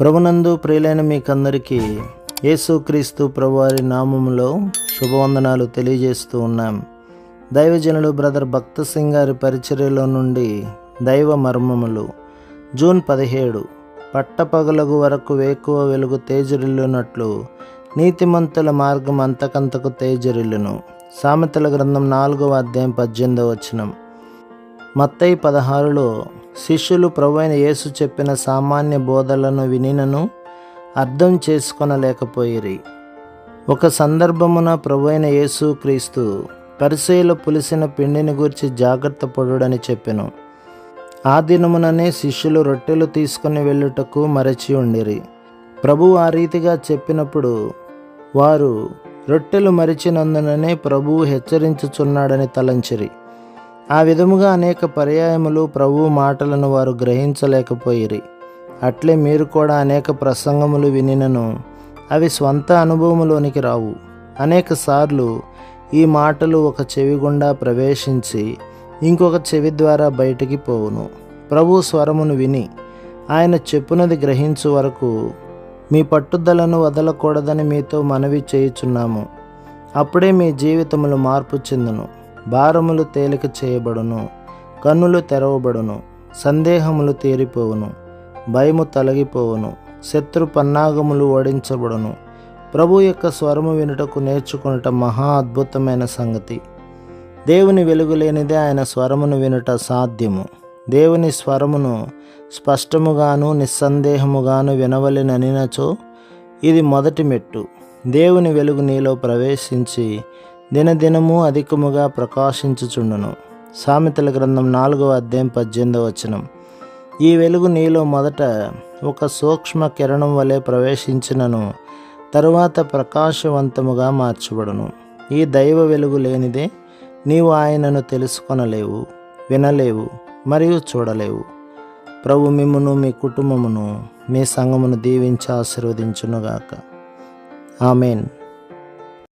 ప్రభునందు ప్రియులైన మీకందరికీ యేసుక్రీస్తు ప్రభువారి నామములో శుభవందనాలు తెలియజేస్తూ ఉన్నాం. దైవజనులు బ్రదర్ భక్త సింగ్ గారి పరిచర్యలో నుండి దైవ మర్మములు. జూన్ పదిహేడు పట్టపగలగు వరకు వేకువ వెలుగు తేజరిల్లునట్లు నీతిమంతుల మార్గం అంతకంతకు తేజరిల్లును. సామెతల గ్రంథం నాలుగవ అధ్యాయం పద్దెనిమిదవ వచనం. మత్తయి పదహారులో శిష్యులు ప్రభువైన యేసు చెప్పిన సామాన్య బోధలను వినినను అర్థం చేసుకొనలేకపోయిరి. ఒక సందర్భమున ప్రభువైన యేసు క్రీస్తు పరిసయలు పులిసిన పిండిని గురించి జాగ్రత్త పడుడని చెప్పెను. ఆ దినముననే శిష్యులు రొట్టెలు తీసుకుని వెళ్ళుటకు మరచి ఉండిరి. ప్రభు ఆ రీతిగా చెప్పినప్పుడు వారు రొట్టెలు మరిచినందుననే ప్రభువు హెచ్చరించుచున్నాడని తలంచిరి. ఆ విధముగా అనేక పర్యాయములు ప్రభు మాటలను వారు గ్రహించలేకపోయిరి. అట్లే మీరు కూడా అనేక ప్రసంగములు వినినను అవి స్వంత అనుభవములోనికి రావు. అనేక సార్లు ఈ మాటలు ఒక చెవి గుండా ప్రవేశించి ఇంకొక చెవి ద్వారా బయటికి పోవును. ప్రభు స్వరమును విని ఆయన చెప్పునది గ్రహించు వరకు మీ పట్టుదలను వదలకూడదని మీతో మనవి చేయుచున్నాము. అప్పుడే మీ జీవితములు మార్పు చెందును. భారములు తేలిక చేయబడును కన్నులు తెరవబడును సందేహములు తీరిపోవును భయము తొలగిపోవును శత్రు పన్నాగములు ఓడించబడును. ప్రభు యొక్క స్వరము వినుటకు నేర్చుకునుట మహా అద్భుతమైన సంగతి. దేవుని వెలుగు లేనిదే ఆయన స్వరమును వినుట సాధ్యము. దేవుని స్వరమును స్పష్టముగాను నిస్సందేహముగాను వినవలెననినచో ఇది మొదటి మెట్టు. దేవుని వెలుగు నీలో ప్రవేశించి దినదినము అధికముగా ప్రకాశించుచుండును. సామెతల గ్రంథం నాలుగవ అధ్యాయం పద్దెనిమిదవ వచనం. ఈ వెలుగు నీలో మొదట ఒక సూక్ష్మ కిరణం వలె ప్రవేశించినను తరువాత ప్రకాశవంతముగా మార్చబడును. ఈ దైవ వెలుగు లేనిదే నీవు ఆయనను తెలుసుకొనలేవు వినలేవు మరియు చూడలేవు. ప్రభు మిమ్మును మీ కుటుంబమును మీ సంఘమును దీవించి ఆశీర్వదించునుగాక. ఆమెన్.